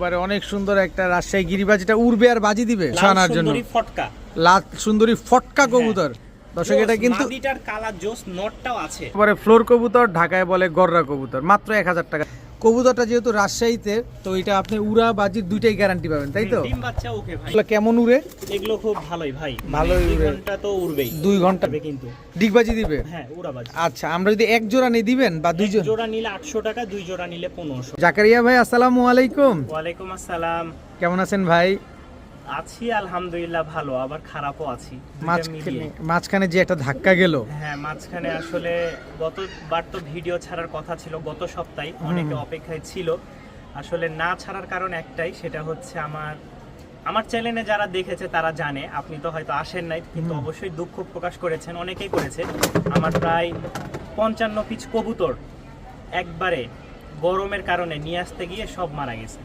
একেবারে অনেক সুন্দর একটা রাজশাহী গিরিবাজ এটা উড়বে আর বাজি দিবে ছানার জন্য। সুন্দরী ফটকা। লাল সুন্দরী ফটকা কবুতর। দর্শক এটা কিন্তু কালার জোস নটটাও আছে। এবারে ফ্লোর কবুতর ঢাকায় বলে গররা কবুতর মাত্র এক হাজার টাকা। কবুতরটা যেহেতু রাজশাহীতে তো এটা আপনি উড়া বাজির দুইটাই গ্যারান্টি পাবেন তাই তো? ডিম বাচ্চা ওকে ভাই। এগুলো কেমন উড়ে? এগুলো খুব ভালোই ভাই। ভালোই দুই উড়ে। ঘণ্টা তো উড়বেই। দুই ঘণ্টা? কিন্তু। ডিগবাজি দিবে? হ্যাঁ উড়াবাজ আচ্ছা আমরা যদি এক জোড়া নিয়ে দিবেন? বা দুই জোড়া নিলে আটশো টাকা দুই জোড়া নিলে পনেরোশো। জাকারিয়া ভাই আসসালামু আলাইকুম। ওয়ালাইকুম আসসালাম। কেমন আছেন ভাই? আছি আলহামদুলিল্লাহ ভালো আবার খারাপও আছি। মাঝখানে মাঝখানে যে একটা ধাক্কা গেল। হ্যাঁ মাঝখানে আসলে গতবার তো ভিডিও ছাড়ার কথা ছিল গত সপ্তাহে অনেকে অপেক্ষায় ছিল। আসলে না ছাড়ার কারণ একটাই সেটা হচ্ছে আমার আমার চ্যানেলে যারা দেখেছে তারা জানে আপনি তো হয়তো আসেন নাই কিন্তু অবশ্যই দুঃখ প্রকাশ করেছেন অনেকেই করেছে। আমার প্রায় পঞ্চান্ন পিচ কবুতর একবারে গরমের কারণে নিয়ে আসতে গিয়ে সব মারা গেছে।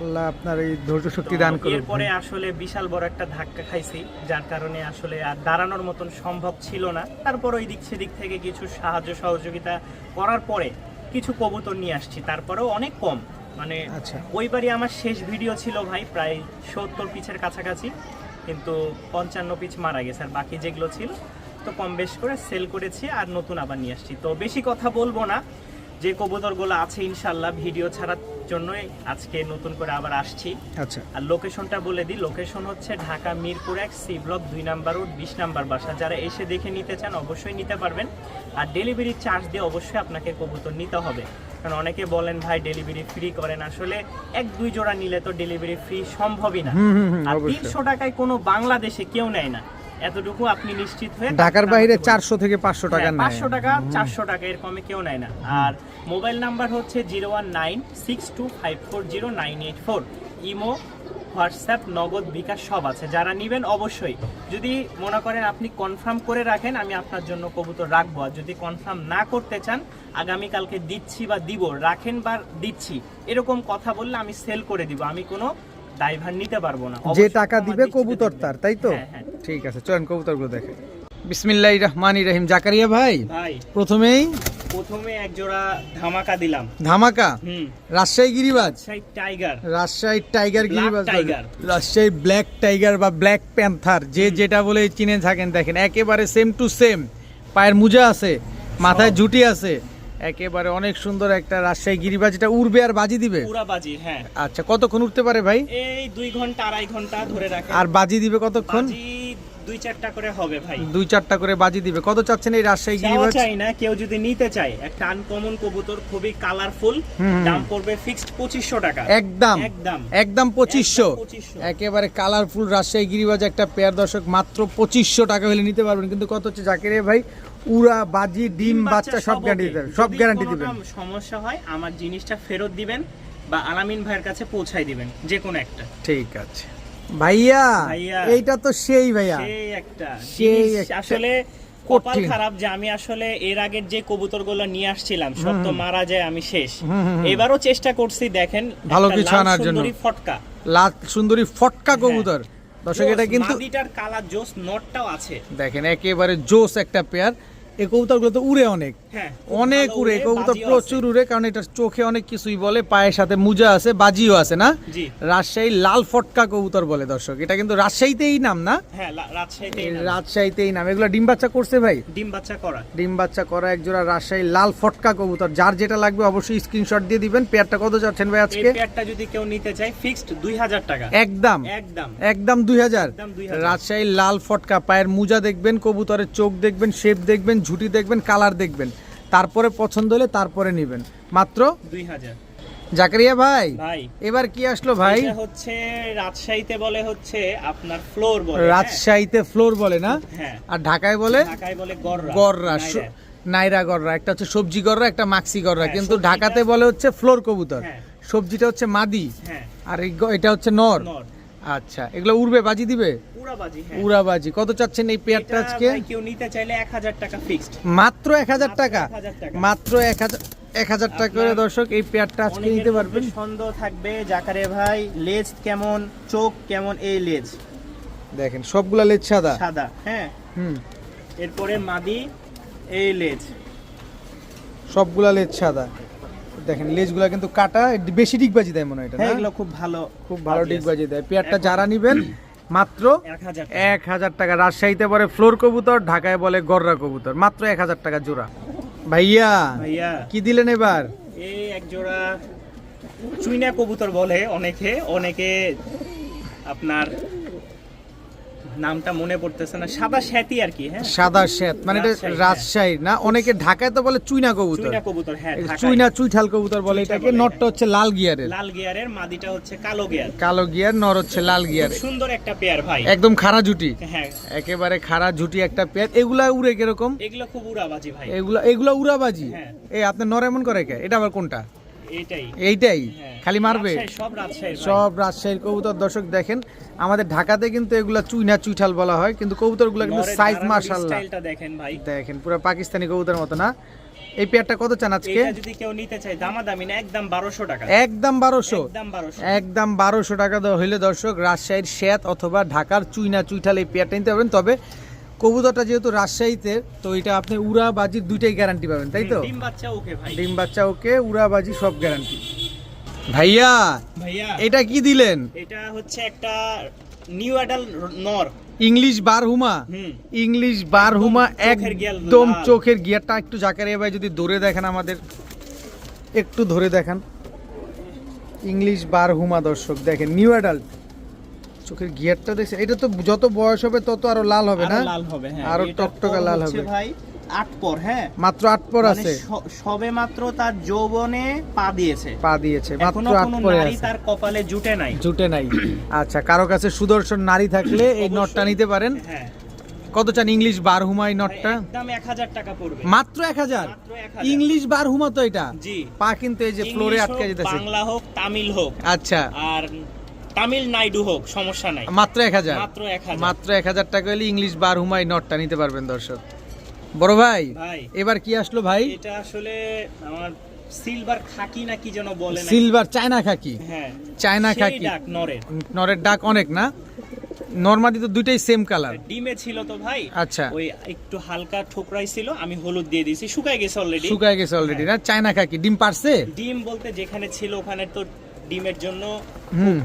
আল্লাহ আপনার এই ধৈর্য শক্তি দান করুন। এরপরে আসলে বিশাল বড় একটা ধাক্কা খাইছি যার কারণে আসলে আর দাঁড়ানোর মতন সম্ভব ছিল না। তারপর ওই দিক সেদিক থেকে কিছু সাহায্য সহযোগিতা করার পরে কিছু কবুতর নিয়ে আসছি তারপরেও অনেক কম। মানে আচ্ছা। ওইবারই আমার শেষ ভিডিও ছিল ভাই প্রায় সত্তর পিচের কাছাকাছি কিন্তু পঞ্চান্ন পিচ মারা গেছে আর বাকি যেগুলো ছিল তো কম বেশ করে সেল করেছি আর নতুন আবার নিয়ে আসছি। তো বেশি কথা বলব না যে কবুতরগুলো আছে ইনশাল্লাহ ভিডিও ছাড়ার জন্যই আজকে নতুন করে আবার আসছি। আচ্ছা। আর লোকেশনটা বলে দিই লোকেশন হচ্ছে ঢাকা মিরপুর এক সি ব্লক দুই নাম্বার রোড বিশ নাম্বার বাসা। যারা এসে দেখে নিতে চান অবশ্যই নিতে পারবেন। আর ডেলিভারি চার্জ দিয়ে অবশ্যই আপনাকে কবুতর নিতে হবে। কারণ অনেকে বলেন ভাই ডেলিভারি ফ্রি করেন। আসলে এক দুই জোড়া নিলে তো ডেলিভারি ফ্রি সম্ভবই না। আর তিনশো টাকায় কোনো বাংলাদেশে কেউ নেয় না। এতটুকু আপনি নিশ্চিত হয়ে ঢাকার বাইরে চারশো থেকে পাঁচশো টাকা নেয়। হ্যাঁ, পাঁচশো টাকা চারশো টাকা এর কমে কেউ নেয় না। আর মোবাইল নাম্বার হচ্ছে zero one nine six two five four zero nine eight four. Imo WhatsApp Nagad bKash সব আছে। যারা নেবেন অবশ্যই। যদি মনে করেন আপনি কনফার্ম করে রাখেন আমি আপনার জন্য কবুতর রাখব। আর যদি কনফার্ম না করতে চান আগামীকালকে দিচ্ছি বা দিব রাখেন বা দিচ্ছি এরকম কথা বললে আমি সেল করে দিব। আমি কোনো ড্রাইভার নিতে পারব না। যে টাকা দিবে কবুতর তার তাই তো? হ্যাঁ, হ্যাঁ। ঠিক আছে চলেন কবুতরগুলো দেখে। বিসমিল্লাহ রহমান রহিম। জাকারিয়া ভাই প্রথমেই? প্রথমে এক জোড়া ধামাকা দিলাম। ধামাকা? রাজশাহী গিরিবাজ? টাইগার। রাজশাহী টাইগার গিরিবাজ। রাজশাহী ব্ল্যাক টাইগার বা ব্ল্যাক প্যান্থার যে যেটা বলে চিনে থাকেন দেখেন একেবারে সেম টু সেম পায়ের মুজা আছে মাথায় জুটি আছে একেবারে অনেক সুন্দর একটা রাজশাহী গিরিবাজ এটা উড়বে আর বাজি দিবে? পুরা বাজি হ্যাঁ। আচ্ছা কতক্ষণ উঠতে পারে ভাই? এই দুই ঘণ্টা আড়াই ঘণ্টা ধরে রাখেন আর বাজি দিবে কতক্ষণ? দুই চারটা করে হবে ভাই। দুই চারটা করে বাজি দিবে। কত চাচ্ছেন এই রাজশাহী গিরিবাজ? চাই না কেউ যদি নিতে চায় একটা আনকমন কবুতর খুবই কালারফুল। দাম পড়বে ফিক্সড পঁচিশশো টাকা। একদম। একদম। একদম পঁচিশশো। একদম 2500 একেবারে কালারফুল রাজশাহী গিরিবাজ একটা পেয়ার দর্শক মাত্র পঁচিশশো টাকা হলে নিতে পারবেন। কিন্তু কত হচ্ছে জাকিরে ভাই? উড়া বাজি ডিম বাচ্চা সব গ্যারান্টি। দেবেন সব গ্যারান্টি দিবেন। সমস্যা হয় আমার জিনিসটা ফেরত দিবেন বা আলামিন ভাইয়ের কাছে পৌঁছাই দিবেন যে কোনো একটা। ঠিক আছে। ভাইয়া। এইটা তো সেই ভাইয়া। সেই একটা। সেই আসলে কপাল খারাপ যে আমি আসলে এর আগের যে কবুতরগুলো নিয়ে আসছিলাম সব তো মারা যায় আমি শেষ। এবারও চেষ্টা করছি দেখেন ভালো কিছু আনার জন্য। সুন্দরী ফটকা। লাল সুন্দরী ফটকা কবুতর। দর্শক এটা কিন্তু মাদিটার কালার জোস নটটাও আছে। দেখেন একেবারে জোস একটা পেয়ার এই কবুতরগুলো তো উড়ে অনেক। অনেক উড়ে কবুতর প্রচুর উড়ে কারণ এটা চোখে অনেক কিছুই বলে পায়ের সাথে মুজা আছে বাজিও আছে না। রাজশাহী লাল ফটকা কবুতর বলে দর্শক। এটা কিন্তু রাজশাহীতেই নাম না? হ্যাঁ। রাজশাহীতেই নাম। এগুলো ডিম বাচ্চা করছে ভাই? ডিম বাচ্চা করা। ডিম বাচ্চা করা একজোড়া রাজশাহী লাল ফটকা কবুতর। যার যেটা লাগবে অবশ্যই স্ক্রিনশট দিয়ে দিবেন। পেয়ারটা কত যাচ্ছেন ভাই আজকে? পেয়ারটা যদি কেউ নিতে চায় ফিক্সড দুই হাজার টাকা। একদম। একদম। একদম দুই হাজার। একদম 2000 রাজশাহী লাল ফটকা পায়ের মুজা দেখবেন কবুতরের চোখ দেখবেন শেপ দেখবেন ঝুটি দেখবেন কালার দেখবেন। তারপরে পছন্দ হলে তারপরে নেবেন। মাত্র দুই হাজার। জাকারিয়া ভাই এবার কি আসলো ভাই? হচ্ছে রাজশাহীতে বলে হচ্ছে আপনার ফ্লোর বলে হ্যাঁ? রাজশাহীতে ফ্লোর বলে না? হ্যাঁ। আর ঢাকায় বলে? ঢাকায় বলে গররা নাইরা। গররা একটা হচ্ছে সবজি গররা একটা মাক্সি গররা। হ্যাঁ, কিন্তু ঢাকাতে বলে হচ্ছে ফ্লোর কবুতর। সবজিটা হচ্ছে মাদি। আর এটা হচ্ছে নর। আচ্ছা এগুলো উড়বে বাজি দিবে? উড়াবাজি হ্যাঁ। উড়াবাজি। কত চাচ্ছেন এই পেয়ারটা আজকে? কেউ নিতে চাইলে এক হাজার টাকা ফিক্সড মাত্র এক হাজার টাকা? 1000 টাকা। মাত্র এক হাজার এক হাজার টাকা করে দর্শক এই পেয়ারটা আজকে নিতে পারবেন। সন্দেহ থাকবে জাকারে ভাই লেজ কেমন চোখ কেমন এই লেজ। দেখেন সবগুলা লেজ সাদা। সাদা হ্যাঁ। হুম। এরপরে মাদি এই লেজ। সবগুলা লেজ সাদা। দেখেন লেজগুলা কিন্তু কাটা বেশি ডিগবাজি দেয় মনে হয় এটা হ্যাঁ এগুলো খুব ভালো খুব ভালো বাজি ডিগবাজি দেয়। পেয়ারটা যারা নিবেন মাত্র এক হাজার টাকা। রাজশাহীতে বলে ফ্লোর কবুতর ঢাকায় বলে গররা কবুতর। মাত্র এক হাজার টাকা জোড়া। ভাইয়া ভাইয়া। কি দিলেন এবার? এই এক জোড়া চুইনা কবুতর বলে অনেকে। অনেকে আপনার নামটা মনে পড়তেছে না। সাদা শ্যাতি আর কি হ্যাঁ? সাদা শ্বেত মানে এটা রাজশাহী, রাজশাহী না? অনেকে ঢাকায় তো বলে চুইনা কবুতর। চুইনা কবুতর হ্যাঁ চুইনা চুইঠাল কবুতর বলে এটাকে বলে, নটটা হচ্ছে লাল গিয়ারের। লাল গিয়ারের মাদিটা হচ্ছে কালো গিয়ার। কালো গিয়ার নর হচ্ছে লাল গিয়ারের। সুন্দর একটা পেয়ার ভাই। একদম খাড়া জুটি হ্যাঁ। একেবারে খাড়া জুটি একটা পেয়ার। এগুলা উড়ে কীরকম? এগুলো খুব উড়াবাজি ভাই। এগুলা এগুলা উড়াবাজি? হ্যাঁ। এই আপনার নর এমন করে কে? এটা আবার কোনটা? এইটাই। এইটাই? হ্যাঁ। খালি মারবে? সব রাজশাহীর কবুতর। দর্শক দেখেন আমাদের ঢাকাতে কিন্তু এগুলা চুইনা চুইঠাল বলা হয় কিন্তু কবুতরগুলো কিন্তু সাইজ মাশাআল্লাহ। দেখেন ভাই। দেখেন পুরো পাকিস্তানি কবুতর মতো না? এই পেয়ারটা কত চান আজকে? এটা যদি কেউ নিতে চায় দামাদামি না একদম বারোশো টাকা। একদম বারোশো। একদম বারোশো। একদম বারোশো টাকা হইলে দর্শক রাজশাহীর শ্যাত অথবা ঢাকার চুইনা চুইঠাল এই পেয়ারটা নিতে পারবেন। তবে কবুতরটা যেহেতু রাজশাহীতে তো এটা আপনি উড়া বাজির দুইটাই গ্যারান্টি পাবেন তাই তো? ডিম বাচ্চা ওকে ভাই। ডিম বাচ্চা ওকে উড়া বাজি সব গ্যারান্টি ভাইয়া ভাইয়া। এটা কি দিলেন? এটা হচ্ছে একটা নিউ অ্যাডাল নর। ইংলিশ বারহুমা হুম? ইংলিশ বারহুমা একদম চোখের গিয়ারটা একটু জাকারিয়া ভাই যদি ধরে দেখেন আমাদের একটু ধরে দেখান। ইংলিশ বারহুমা দর্শক দেখেন নিউ অ্যাডাল্ট চোখের গিয়ারটা দেখছেন? এটা তো যত বয়স হবে তত আরও লাল হবে না? লাল হবে হ্যাঁ। আরও টকটকে লাল হবে। ভাই আট পর হ্যাঁ? মাত্র আট পর মানে আছে। সবে মাত্র তার যৌবনে পা দিয়েছে। পা দিয়েছে মাত্র আট পরে আছে। তার কপালে জুটে নাই। জুটে নাই। আচ্ছা কারও কাছে সুদর্শন নারী থাকলে এই নটটা নিতে পারেন। হ্যাঁ। কত চান ইংলিশ বারহুমা এই নটটা একদম এক হাজার টাকা পড়বে। মাত্র এক হাজার? মাত্র 1000 ইংলিশ বারহুমা তো এটা? জি। পা কিন্তু এই যে ফ্লোরে আটকে যেতেছে। বাংলা হোক তামিল হোক। আচ্ছা। আর তামিল নাইডু হোক সমস্যা নাই। মাত্র এক হাজার? মাত্র এক হাজার। মাত্র এক হাজার টাকা হলে ইংলিশ বার হুমাই নটটা নিতে পারবেন দর্শক। বড় ভাই ভাই। এবার কি আসলো ভাই? এটা আসলে আমার সিলভার খাকি না কি যেন বলে সিলভার চায়না খাকি? হ্যাঁ চায়না খাকি। নরের। নরের ডাক অনেক না? নর্মালি তো দুইটাই সেম কালার ডিমে ছিল তো ভাই। আচ্ছা। ওই একটু হালকা ঠোকরাই ছিল আমি হলুদ দিয়ে দিয়েছি। শুকায় গেছে অলরেডি শুকায় গেছে অলরেডি না? চায়না খাকি। ডিম পারছে? ডিম বলতে যেখানে ছিল ওখানে তো ডিমের জন্য হুম।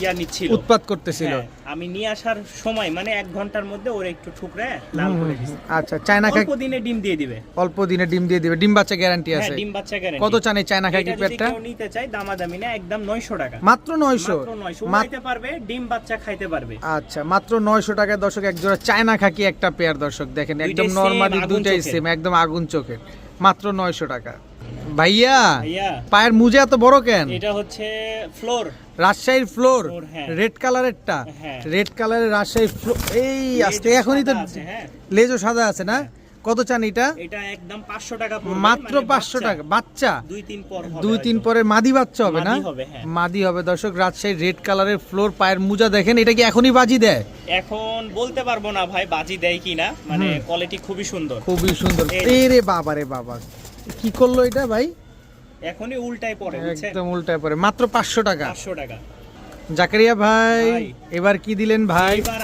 ইয়া নিচ্ছিল। উৎপাত করতেছিল। হ্যাঁ, আমি নিয়ে আসার সময় মানে এক ঘণ্টার মধ্যে ওর একটু ঠুকরে লাল করে দিছি। আচ্ছা চায়না খাকি অল্প দিনে ডিম দিয়ে দিবে। অল্প দিনে ডিম দিয়ে দিবে। ডিম বাচ্চা গ্যারান্টি আছে। ডিম বাচ্চা গ্যারান্টি কত চান এই চায়না খাকি পেটটা? নিতে চাই দামাদামি না একদম 900 টাকা। মাত্র নয়শো? মাত্র 900 মাত্র উড়াইতে পারবে ডিম বাচ্চা খাইতে পারবে। আচ্ছা মাত্র নয়শো টাকায় দর্শক এক জোড়া চায়না খাকি একটা পেয়ার দর্শক দেখেন একদম নর্মালি চোখের। সেম একদম আগুন চোখের। মাত্র নয়শো টাকা। ভাইয়া ভাইয়া। পায়ের মুজে এত বড় কেন? এটা হচ্ছে ফ্লোর রাজশাহীর ফ্লোর হ্যাঁ। রেড কালারেরটা। হ্যাঁ। রেড কালারের রাজশাহীর ফ্লোর এই আস্তে এখনই তো হ্যাঁ। লেজও সাদা আছে না? কত চান এটা? এটা একদম 500 টাকা মাত্র মানে পাঁচশো বাচ্চা। টাকা। বাচ্চা? দুই তিন পর হবে দুই তিন পরে মাদি বাচ্চা হবে না? মাদি হবে, দর্শক রাজশাহীর রেড কালারের ফ্লোর পায়ের মুজা দেখেন এটা কি এখনই বাজি দেয়? এখন বলতে পারব না ভাই বাজি দেয় কিনা। মানে কোয়ালিটি খুবই সুন্দর। খুবই সুন্দর। রে বাবা রে বাবা। কি করল এটা ভাই? এখনই উল্টাই পড়ে একদম উল্টায় পরে মাত্র পাঁচশো টাকা। 500 টাকা। জাকারিয়া ভাই। এবার কি দিলেন ভাই? এবার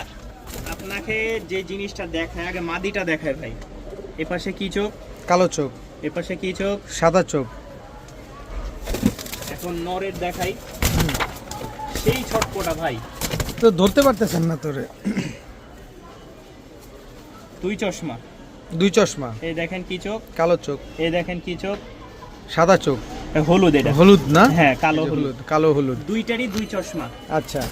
আপনাকে যে জিনিসটা দেখায় আগে মাদিটা দেখায় ভাই। এপাশে কি চোখ? কালো চোখ। এপাশে কি চোখ? সাদা চোখ। এখন নরের দেখাই। সেই ছটপটা ভাই। তো ধরতে পারতেছেন না তোরে। দুই চশমা। দুই চশমা। এই দেখেন কি চোখ? কালো চোখ। এই দেখেন কি চোখ? সাদা চোখ। হলুদ এটা। হলুদ না? হ্যাঁ কালো হলুদ। কালো হলুদ। দুইটারই দুই চশমা। আচ্ছা।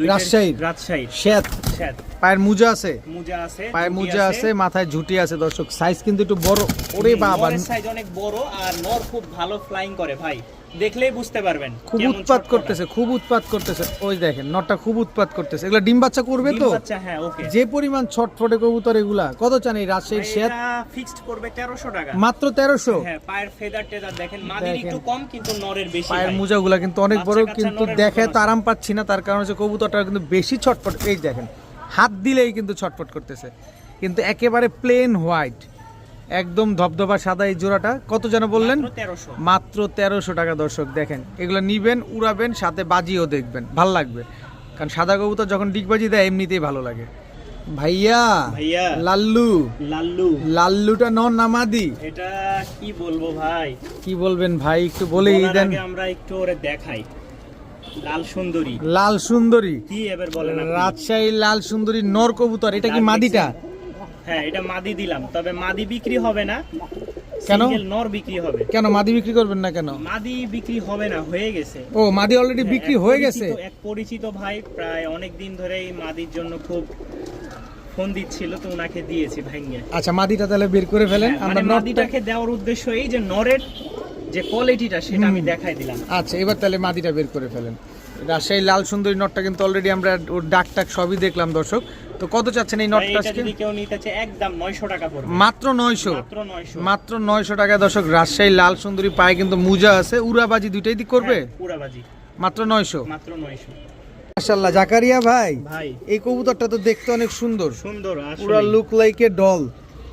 রাজশাহী রাজশাহী শ্যাত শ্যাত পায়ের মুজা আছে? মুজা আছে পায়ের মুজা আছে। মাথায় ঝুটি আছে দর্শক। সাইজ কিন্তু একটু বড় ওরে বাবা। সাইজ অনেক বড় আর নর খুব ভালো ফ্লাইং করে ভাই। দেখলেই বুঝতে পারবেন খুব উৎপাত করতেছে খুব উৎপাত করতেছে। ওই দেখেন নটটা খুব উৎপাত করতেছে। এগুলা ডিম বাচ্চা করবে তো? বাচ্চা হ্যাঁ ওকে যে পরিমাণ ছটফটে কবুতর এগুলা কত চান এই রাজশাহীর এটা ফিক্সড করবে 1300 টাকা। মাত্র তেরোশো? হ্যাঁ পায়ের ফেদার টেদার দেখেন মাদির একটু কম কিন্তু নরের বেশি পায়ের। মোজাগুলা কিন্তু অনেক বড় কিন্তু দেখে তো আরাম পাচ্ছি না তার কারণ হচ্ছে কবুতরটা কিন্তু বেশি ছটফট। এই দেখেন হাত দিলেই কিন্তু ছটফট করতেছে। কিন্তু একেবারে প্লেন হোয়াইট একদম ধবধবা সাদা এই জোড়াটা। কত যেন বললেন? মাত্র 1300 মাত্র তেরোশো টাকা দর্শক দেখেন। এগুলো নিবেন উড়াবেন সাথে বাজিও দেখবেন। ভালো লাগবে। কারণ সাদা কবুতর যখন ডিগবাজি দেয় এমনিতেই ভালো লাগে। ভাইয়া ভাইয়া লাল্লু। লাল্লু। লাল্লুটা নন নামাদি এটা কি বলব ভাই? কি বলবেন ভাই? একটু বলেই দেন। আমরা একটু ওরে দেখাই। লাল সুন্দরী। লাল সুন্দরী। কি এবার বলেন রাজশাহী লাল সুন্দরী নর কবুতর এটা কি মাদিটা? হ্যাঁ এটা মাদি দিলাম। তবে মাদি বিক্রি হবে না কেন? নর বিক্রি হবে। কেন মাদি বিক্রি করবেন না কেন? মাদি বিক্রি হবে না হয়ে গেছে। ও মাদি অলরেডি বিক্রি এক হয়ে পরিচিত- গেছে? এক পরিচিত ভাই প্রায় অনেক দিন ধরেই মাদির জন্য খুব ফোন দিচ্ছিল তো ওনাকে দিয়েছি ভাঙ্গে আচ্ছা মাদিটা তাহলে বের করে ফেলেন। হ্যাঁ, আমরা মানে দেওয়ার উদ্দেশ্য এই যে নরের যে কোয়ালিটিটা সেটা আমি দেখাই দিলাম। আচ্ছা এবার তাহলে মাদিটা বের করে ফেলেন। রাজশাহী লাল সুন্দরী নটটা কিন্তু অলরেডি আমরা ওর ডাক টাক সবই দেখলাম দর্শক। তো কত চাচ্ছেন এই নটটা যদি কেউ নিতে চায় একদম নয়শো টাকা পড়বে। মাত্র নয়শো? মাত্র নয়শো। মাত্র নয়শো টাকা দর্শক রাজশাহী লাল সুন্দরী পায়ে কিন্তু মুজা আছে। উড়াবাজি দুইটাই দিক করবে? পুরাবাজি মাত্র নয়শো? মাত্র নয়শো। মাশাল্লাহ জাকারিয়া ভাই ভাই। এই কবুতরটা তো দেখতে অনেক সুন্দর। সুন্দর পুরা লুক লাইক এ ডল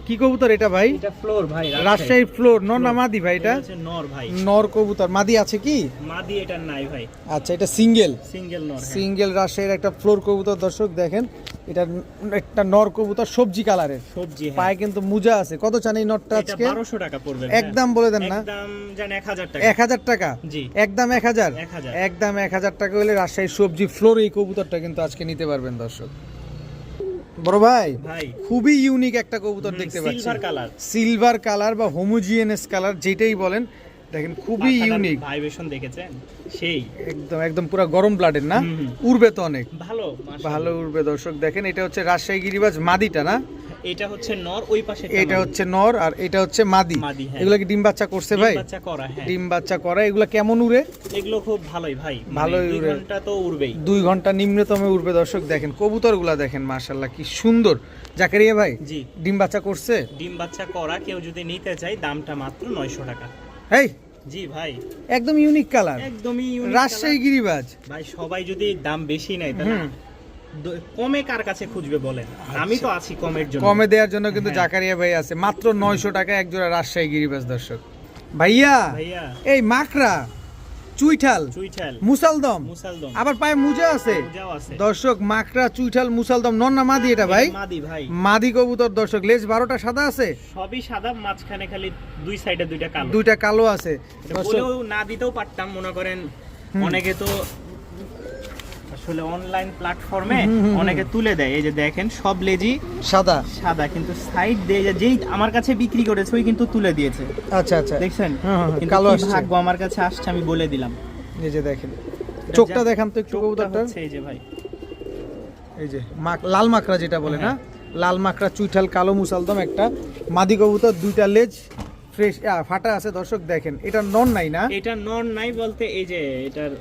কি কবুতর এটা ভাই? এটা ফ্লোর ভাই রাজশাহী। ফ্লোর নর না মাদি ভাই এটা? নর ভাই। নর কবুতর মাদি আছে কি? মাদি এটা নাই ভাই। আচ্ছা এটা সিঙ্গেল? সিঙ্গেল নর হ্যাঁ। সিঙ্গেল রাজশাহীর একটা ফ্লোর কবুতর দর্শক দেখেন এটা একটা নর কবুতর সবজি কালারের সবজি হ্যাঁ। পায়ে কিন্তু মুজা আছে। কত চান এই নটটা আজকে? বারোশো টাকা পড়বে একদম বলে দেন না। একদম জান এক হাজার টাকা। জি। একদম এক হাজার? 1000 একদম এক হাজার টাকা হলে রাজশাহী সবজি ফ্লোর এই কবুতরটা কিন্তু আজকে নিতে পারবেন দর্শক। বড় ভাই খুবই ইউনিক একটা কবুতর দেখতে পাচ্ছি। সিলভার কালার সিলভার কালার বা হোমোজিনিয়াস কালার যেটাই বলেন দেখেন খুবই ইউনিক ভাইব্রেশন দেখেছেন? সেই। একদম একদম পুরো গরম ব্লাডের না। উড়বে তো অনেক। ভালো ভালো উড়বে দর্শক। দেখেন এটা হচ্ছে রাজশাহী গিরিবাজ মাদিটা না? এটা হচ্ছে নর ওই পাশে এটা হচ্ছে নর আর এটা হচ্ছে মাদি। হ্যাঁ। এগুলো কি ডিম বাচ্চা করছে ভাই? বাচ্চা করা হ্যাঁ। ডিম বাচ্চা করা এগুলো কেমন উড়ে? এগুলো খুব ভালোই ভাই মানে ভালোই উড়ে। ঘণ্টা তো উড়বেই। দুই ঘণ্টা নিম্নতমে উড়বে দর্শক দেখেন কবুতরগুলা দেখেন মাশাল্লাহ কি সুন্দর। জাকারিয়া ভাই জি। ডিম বাচ্চা করছে? ডিম বাচ্চা করা কেউ যদি নিতে চায় দামটা মাত্র নয়শো টাকা। এই জি ভাই। একদম ইউনিক কালার একদমই রাজশাহী গিরিবাজ। ভাই সবাই যদি দাম বেশি নেয় তাহলে কমে কার কাছে খুঁজবে বলেন? আমি তো আছি কমের জন্য। কমে দেওয়ার জন্য কিন্তু হ্যাঁ। জাকারিয়া ভাই আছে। মাত্র নয়শো টাকা এক জোড়া রাজশাহী গিরিবাজ দর্শক। ভাইয়া এই মাকড়া চুইঠাল মুসালদম। আবার পায়ে মুজা আছে। দর্শক মাকড়া চুইঠাল মুসালদম নন না মাদি এটা ভাই। মাদি ভাই। মাদি কবুতর দর্শক লেজ বারোটা সাদা আছে। সবই সাদা মাঝখানে খালি দুই সাইডে দুইটা কালো। দুইটা কালো আছে। না দিতেও পারতাম মনে করেন অনেকে তো অনলাইন প্ল্যাটফর্মে। অনেকে তুলে দেয়। এই যে দেখেন সব লেজি সাদা। সাদা কিন্তু সাইড দিয়ে যেই আমার কাছে বিক্রি করেছে ওই কিন্তু তুলে দিয়েছে। আচ্ছা আচ্ছা। দেখছেন? হ্যাঁ, হ্যাঁ, কিন্তু কালো আসছে। ভাগ্য আমার কাছে আসছে আমি বলে দিলাম। এই যে দেখেন। চোখটা দেখান তো একটু কবুতরটা এই যে ভাই। এই যে লাল মাকড়া যেটা বলে না? হ্যাঁ। লাল মাকড়া চুইঠাল কালো মুসালদম একটা। মাদি কবুতর দুইটা লেজ ফ্রেশ ফাটা আছে। দর্শক দেখেন এটা নন নাই না? এটা নন নাই বলতে এই যে এটার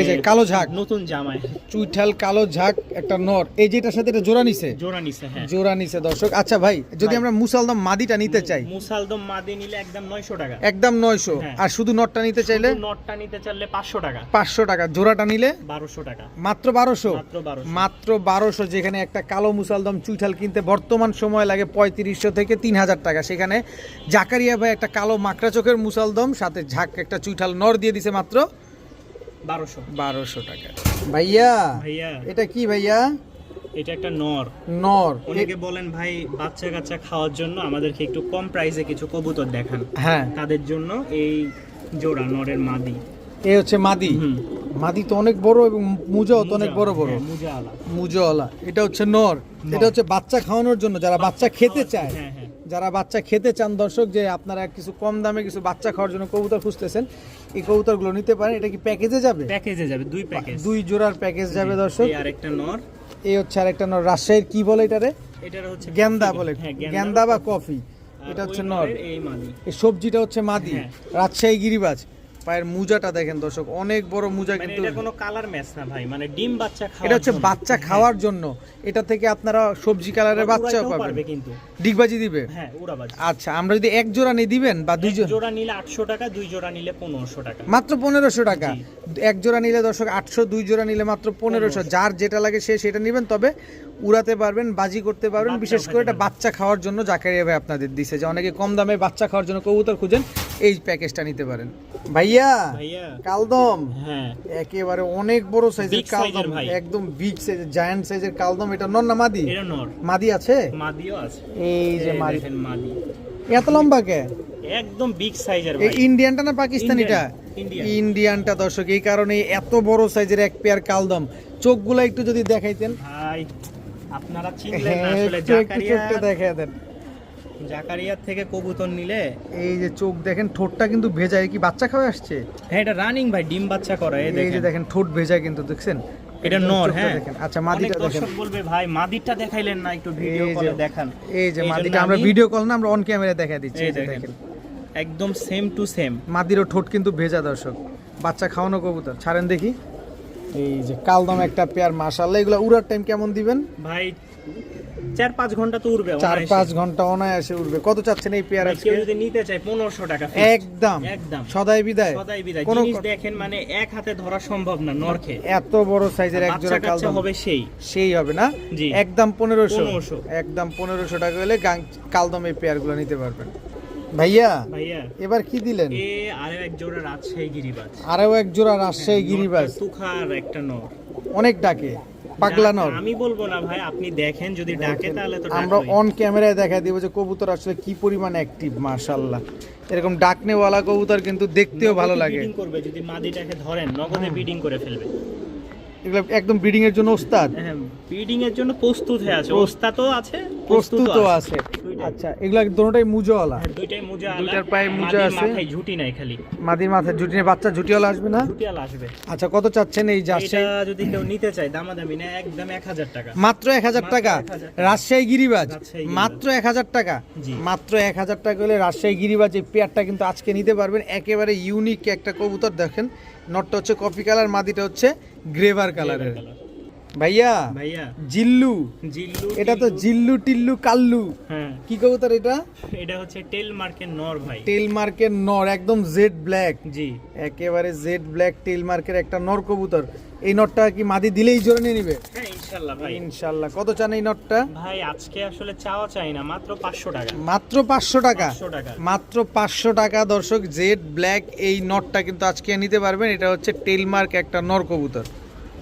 এই যে কালো ঝাঁক। নতুন জামায় চুইঠাল কালো ঝাঁক একটা নর। এই যেটার সাথে এটা জোড়া নিছে? জোড়া নিছে হ্যাঁ। জোড়া নিছে দর্শক। আচ্ছা ভাই যদি আমরা মুসালদম মাদিটা নিতে চাই। মুসালদম মাদি নিলে একদম নয়শো টাকা। একদম নয়শো। হ্যাঁ। আর শুধু নটটা নিতে চাইলে? নটটা নিতে চাইলে পাঁচশো টাকা। পাঁচশো টাকা। জোড়াটা নিলে? বারোশো টাকা। মাত্র বারোশো? মাত্র বারোশো। মাত্র বারোশো যেখানে একটা কালো মুসালদম চুইঠাল কিনতে বর্তমান সময় লাগে পঁয়ত্রিশশো থেকে তিন হাজার টাকা। সেখানে জাকারিয়া ভাই একটা কালো মাকড়া চোখের মুসালদম সাথে ঝাঁক একটা চুইঠাল নর দিয়ে দিছে মাত্র বারোশো। বারোশো টাকা। ভাইয়া ভাইয়া। এটা কি ভাইয়া? এটা একটা নর। নর। অনেকে বলেন ভাই বাচ্চা কাচ্চা খাওয়ার জন্য আমাদেরকে একটু কম প্রাইসে কিছু কবুতর দেখান। হ্যাঁ। তাদের জন্য এই জোড়া নরের মাদি। এ হচ্ছে মাদি। হুম। মাদি তো অনেক বড় এবং মুজাও তো অনেক বড় বড়। হ্যাঁ, মুজা মুজওয়ালা। এটা হচ্ছে নর। এটা হচ্ছে বাচ্চা খাওয়ানোর জন্য যারা বাচ্চা খেতে চায়। হ্যাঁ হ্যাঁ। যারা বাচ্চা খেতে চান দর্শক যে আপনারা কিছু কম দামে কিছু বাচ্চা খাওয়ার জন্য কবুতর খুঁজতেছেন এই কবুতরগুলো নিতে পারেন। এটা কি প্যাকেজে যাবে? প্যাকেজে যাবে দুই প্যাকেজ। দুই জোড়ার প্যাকেজ যাবে দর্শক। আর আরেকটা নর। এই হচ্ছে আরেকটা নর। রাজশাহীর কি বলে এটারে? এটার হচ্ছে গেন্দা বলে। হ্যাঁ, গেন্দা বা কফি। এটা হচ্ছে নর। এই মাদি। এই সবজিটা হচ্ছে মাদি। হ্যাঁ। রাজশাহী গিরিবাজ। পায়ের মুজাটা দেখেন দর্শক অনেক বড় মুজা মানে কিন্তু এটা কোনো কালার ম্যাচ না ভাই মানে ডিম বাচ্চা খাওয়া এটা হচ্ছে বাচ্চা খাওয়ার জন্য। এটা থেকে আপনারা সবজি কালারের বাচ্চাও পাবেন। কিন্তু। ডিগবাজি দিবে? হ্যাঁ উড়াবাজ আচ্ছা আমরা যদি এক জোড়া নিয়ে দিবেন বা দুই জোড়া? জোড়া নিলে আটশো টাকা দুই জোড়া নিলে পনেরোশো টাকা। মাত্র পনেরোশো টাকা। এক জোড়া নিলে দর্শক আটশো দুই জোড়া নিলে মাত্র পনেরোশো। যার যেটা লাগে সে সেটা নেবেন তবে উড়াতে পারবেন বাজি করতে পারবেন। বিশেষ করে এটা বাচ্চা খাওয়ার জন্য জাকারিয়া ভাই আপনাদের দিছে যে অনেকে কম দামে বাচ্চা খাওয়ার জন্য কবুতর খুঁজেন। এই প্যাকেজটা নিতে পারেন। ভাইয়া কালদম। হ্যাঁ। একেবারে অনেক বড় সাইজের কালদম একদম বিগ সাইজের জায়ান্ট সাইজের কালদম। এটা নন না মাদি? এটা নর। মাদি আছে? মাদিও আছে। এই যে মাদি। মাদি। এত লম্বা কে? একদম বিগ সাইজের এই ভাই। ইন্ডিয়ানটা না পাকিস্তানিটা। ইন্ডিয়ানটা দর্শক এই কারণে এত বড় সাইজের এক পেয়ার কালদম। চোখগুলো একটু যদি দেখাইতেন। ভাই আপনারা চিনলেন হ্যাঁ, আসলে জাকারিয়া। চোখটা দেন। জাকারিয়ার থেকে কবুতর নিলে? এই যে চোখ দেখেন ঠোঁটটা কিন্তু ভেজা কি বাচ্চা খাওয়া আসছে? হ্যাঁ এটা রানিং ভাই ডিম বাচ্চা করে এই এই যে দেখেন। ঠোঁট ভেজা কিন্তু দেখছেন? এটা নর হ্যাঁ। দেখেন। আচ্ছা মাদিটা দেখেন। দর্শক বলবে ভাই মাদিরটা দেখাইলেন না একটু ভিডিও কলে দেখান। এই যে মাদিটা আমরা ভিডিও কল না আমরা অন ক্যামেরা দেখা দিচ্ছি এই যে দেখেন। একদম সেম টু সেম মাদিরও ঠোঁট কিন্তু ভেজা দর্শক। বাচ্চা খাওয়ানো কবুতর। ছাড়েন দেখি। এই যে কালদম একটা পেয়ার মাশাআল্লাহ এগুলো উড়ার টাইম কেমন দিবেন? ভাই চার পাঁচ ঘণ্টা তো উড়বে চার পাঁচ ঘণ্টা অনায়াসে উঠবে কত চাচ্ছেন এই পেয়ারগুলো আজকে? যদি নিতে চায় পনেরোশো টাকা একদম। একদম। সদাই বিদায়। সদাই বিদায়। কোনো দেখেন মানে এক হাতে ধরা সম্ভব না নরখে এত বড় সাইজের এক জোড়া কালদম। হবে সেই। সেই হবে না? একদম পনেরোশো। 1500 একদম পনেরোশো টাকা হলে কালদম এই পেয়ারগুলো নিতে পারবেন। ভাইয়া ভাইয়া। এবার কি দিলেন? এ আরও এক জোড়া রাজশাহী গিরিবাজ। আরও এক জোড়া রাজশাহী গিরিবাজ। তুখার একটা নর অনেক ডাকে পাগলা নর আমি বলব না ভাই আপনি দেখেন যদি ডাকে তাহলে তো আমরা অন ক্যামেরায় দেখা দিব যে কবুতর আসলে কি পরিমাণ অ্যাক্টিভ এরকম ডাকনেওয়ালা কবুতর কিন্তু দেখতেও ভালো লাগে। ব্রিডিং করবে যদি মাদিটাকে ধরেন নগদে ব্রিডিং করে ফেলবে। এগুলো একদম ব্রিডিং এর জন্য ওস্তাদ। হ্যাঁ ব্রিডিং এর জন্য প্রস্তুত হয়ে আছে। ওস্তাদও আছে প্রস্তুতও আছে। আচ্ছা এগুলো দুটোটাই মুজোওয়ালা? হ্যাঁ, দুইটাই মুজা দুইটার পায়ে মুজা মাদির আছে। মাথায় ঝুটি নাই খালি। মাদির মাথায় জুটিনে বাচ্চা জুটিওয়ালা আসবে না? আসবে। আচ্ছা কত চাচ্ছেন এই এটা যদি কেউ নিতে চায় দামাদামি না একদম এক হাজার টাকা। মাত্র এক হাজার মাত্র টাকা। রাজশাহী গিরিবাজ? মাত্র এক হাজার টাকা? মাত্র এক হাজার টাকা হলে রাজশাহী গিরিবাজ এই পেয়ারটা কিন্তু আজকে নিতে পারবেন। একেবারে ইউনিক একটা কবুতর দেখেন। নটটা হচ্ছে কফি কালার মাদিটা হচ্ছে গ্রেভার কালারের ভাইয়া ভাইয়া। জিল্লু। জিল্লু এটা তো জিল্লু টিল্লু কাল্লু। হ্যাঁ। কি কবুতর এটা? এটা হচ্ছে টেল মার্কের নর ভাই। টেল মার্কের নর একদম জেড ব্ল্যাক। জি। একেবারে জেড ব্ল্যাক টেল মার্কের একটা নর কবুতর। এই নটটা কি মাদি দিলেই জোরে নিয়ে নিবে? হ্যাঁ ইনশাল্লাহ ভাই। ইনশাল্লাহ। কত চান এই নটটা ভাই আজকে আসলে চাওয়া চাই না মাত্র পাঁচশো টাকা। মাত্র পাঁচশো টাকা? 500 টাকা। মাত্র পাঁচশো টাকা দর্শক জেড ব্ল্যাক এই নটটা কিন্তু আজকে নিতে পারবেন। এটা হচ্ছে টেলমার্ক একটা নর কবুতর।